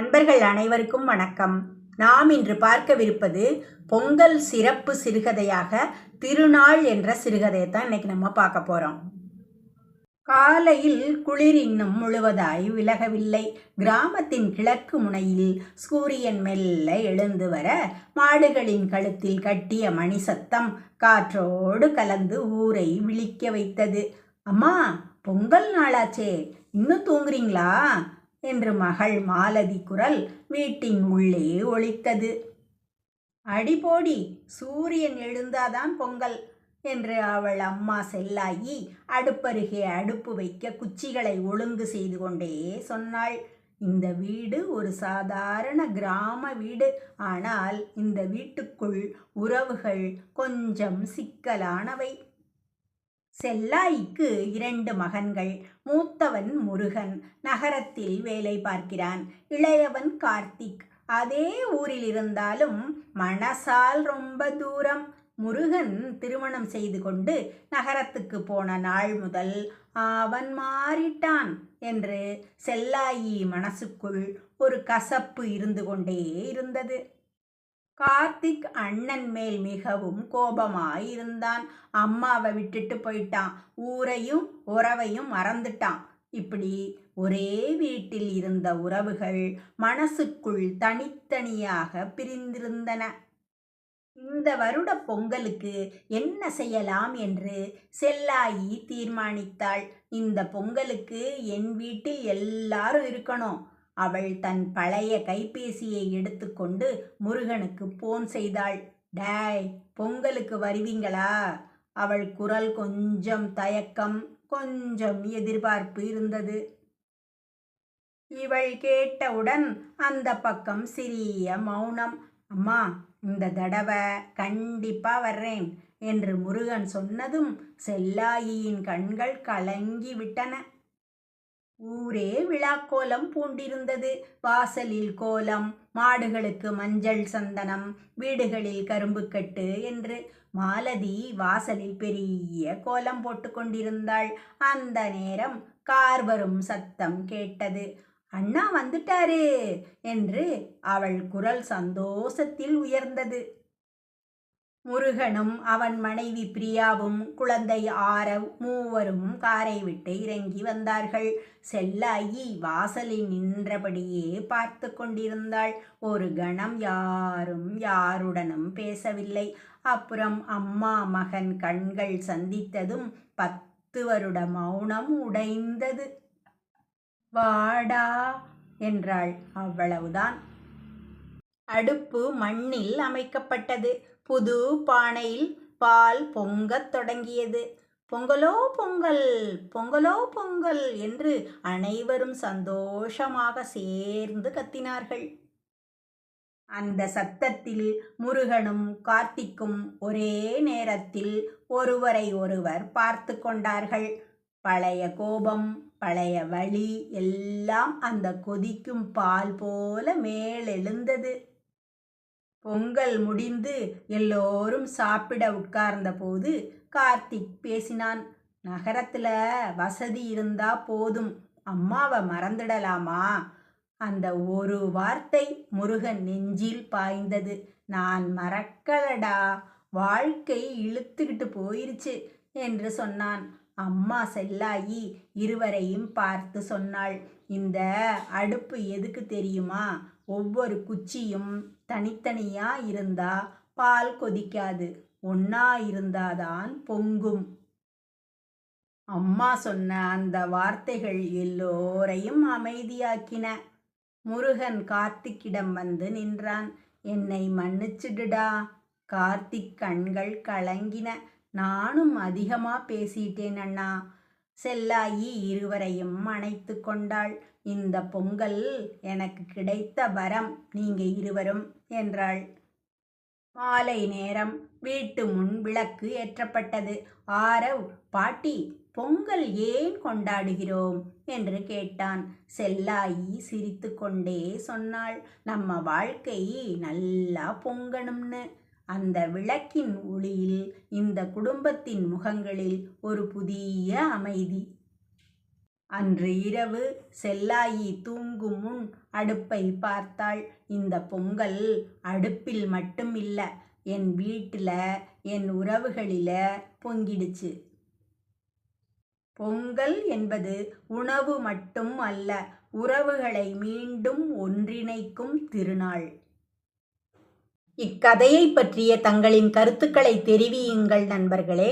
நண்பர்கள் அனைவருக்கும் வணக்கம். நாம் இன்று பார்க்கவிருப்பது பொங்கல் சிறப்பு சிறுகதையாக திருநாள் என்ற சிறுகதையை தான் இன்னைக்கு நம்ம பார்க்க போகிறோம் காலையில் குளிர் இன்னும் முழுவதாய் விலகவில்லை. கிராமத்தின் கிழக்கு முனையில் சூரியன் மெல்ல எழுந்து வர மாடுகளின் கழுத்தில் கட்டிய மணி சத்தம் காற்றோடு கலந்து ஊரை விழிக்க வைத்தது. அம்மா பொங்கல் நாளாச்சே. இன்னும் தூங்குறீங்களா? என்று மகள் மாலதி குரல் வீட்டின் உள்ளே ஒழித்தது அடிபோடி சூரியன் எழுந்தாதான் பொங்கல் என்று அவள் அம்மா செல்லாயி அடுப்பருகே அடுப்பு வைக்க குச்சிகளை ஒழுங்கு செய்து கொண்டே சொன்னாள். இந்த வீடு ஒரு சாதாரண கிராம வீடு. ஆனால் இந்த வீட்டுக்குள் உறவுகள் கொஞ்சம் சிக்கலானவை. செல்லாய்க்கு இரண்டு மகன்கள். மூத்தவன் முருகன். நகரத்தில் வேலை பார்க்கிறான். இளையவன் கார்த்திக். அதே ஊரில் இருந்தாலும் மனசால் ரொம்ப தூரம். முருகன் திருமணம் செய்து கொண்டு நகரத்துக்கு போன நாள் முதல் அவன் மாறிட்டான் என்று செல்லாயி மனசுக்குள் ஒரு கசப்பு இருந்து கொண்டே இருந்தது. கார்த்திக் அண்ணன் மேல் மிகவும் கோபமாயிருந்தான். அம்மாவை விட்டுட்டு போயிட்டான். ஊரையும் உறவையும் மறந்துட்டான். இப்படி ஒரே வீட்டில் இருந்த உறவுகள் மனசுக்குள் தனித்தனியாக பிரிந்திருந்தன. இந்த வருட பொங்கலுக்கு என்ன செய்யலாம் என்று செல்லாயி தீர்மானித்தாள். இந்த பொங்கலுக்கு என் வீட்டில் எல்லாரும் இருக்கணும். அவள் தன் பழைய கைபேசியை எடுத்துக்கொண்டு முருகனுக்கு போன் செய்தாள். டேய் பொங்கலுக்கு வருவீங்களா? அவள் குரல் கொஞ்சம் தயக்கம் கொஞ்சம் எதிர்பார்ப்பு இருந்தது. இவள் கேட்டவுடன் அந்த பக்கம் சிறிய மௌனம் அம்மா இந்த தடவை கண்டிப்பா வர்றேன் என்று முருகன் சொன்னதும் செல்லாயியின் கண்கள் கலங்கி விட்டன. ஊரே விழாக்கோலம் பூண்டிருந்தது. வாசலில் கோலம் மாடுகளுக்கு மஞ்சள் சந்தனம் வீடுகளில் கரும்புக்கட்டு என்று மாலதி வாசலில் பெரிய கோலம் போட்டு கொண்டிருந்தாள். அந்த நேரம் கார் வரும் சத்தம் கேட்டது. அண்ணா வந்துட்டாரே என்று அவள் குரல் சந்தோஷத்தில் உயர்ந்தது. முருகனும் அவன் மனைவி பிரியாவும் குழந்தை ஆரவ் மூவரும் காரை விட்டு இறங்கி வந்தார்கள். செல்லாயி வாசலில் நின்றபடியே பார்த்து கொண்டிருந்தாள். ஒரு கணம் யாரும் யாருடனும் பேசவில்லை. அப்புறம் அம்மா மகன் கண்கள் சந்தித்ததும் பத்து வருட மௌனம் உடைந்தது. வாடா என்றாள். அவ்வளவுதான். அடுப்பு மண்ணில் அமைக்கப்பட்டது. புது பானையில் பால் பொங்கத் தொடங்கியது. பொங்கலோ பொங்கல் பொங்கலோ பொங்கல் என்று அனைவரும் சந்தோஷமாக சேர்ந்து கத்தினார்கள். அந்த சத்தத்தில் முருகனும் கார்த்திக்கும் ஒரே நேரத்தில் ஒருவரை ஒருவர் பார்த்து கொண்டார்கள். பழைய கோபம் பழைய வழி எல்லாம் அந்த கொதிக்கும் பால் போல மேலெழுந்தது. பொங்கல் முடிந்து எல்லோரும் சாப்பிட உட்கார்ந்த போது கார்த்திக் பேசினான் நகரத்துல வசதி இருந்தா போதும் அம்மாவை மறந்துடலாமா? அந்த ஒரு வார்த்தை முருகன் நெஞ்சில் பாய்ந்தது. நான் மறக்கலடா வாழ்க்கை இழுத்துக்கிட்டு போயிருச்சு என்று சொன்னான். அம்மா செல்லாயி இருவரையும் பார்த்து சொன்னாள் இந்த அடுப்பு எதுக்கு தெரியுமா? ஒவ்வொரு குச்சியும் தனித்தனியா இருந்தா பால் கொதிக்காது. ஒன்னா இருந்தாதான் பொங்கும். அம்மா சொன்ன அந்த வார்த்தைகள் எல்லோரையும் அமைதியாக்கின. முருகன் கார்த்திக்கிடம் வந்து நின்றான். என்னை மன்னிச்சிடுடா. கார்த்திக் கண்கள் கலங்கின. நானும் அதிகமா பேசிட்டேன் அண்ணா. செல்லாயி இருவரையும் அணைத்து கொண்டாள். இந்த பொங்கல் எனக்கு கிடைத்த வரம் நீங்க இருவரும் என்றாள். மாலை நேரம் வீட்டு முன் விளக்கு ஏற்றப்பட்டது. ஆரவ் பாட்டி பொங்கல் ஏன் கொண்டாடுகிறோம்? என்று கேட்டான். செல்லாயி சிரித்துக்கொண்டே சொன்னாள். நம்ம வாழ்க்கை நல்லா பொங்கணும்னு. அந்த விளக்கின் ஒளியில் இந்த குடும்பத்தின் முகங்களில் ஒரு புதிய அமைதி. அன்று இரவு செல்லாயி தூங்கும் முன் அடுப்பை பார்த்தாள். இந்த பொங்கல் அடுப்பில் மட்டும் இல்லை என் வீட்டில் என் உறவுகளில் பொங்கிடுச்சு. பொங்கல் என்பது உணவு மட்டும் அல்ல உறவுகளை மீண்டும் ஒன்றிணைக்கும் திருநாள். இக்கதையை பற்றிய தங்களின் கருத்துக்களை தெரிவியுங்கள் நண்பர்களே.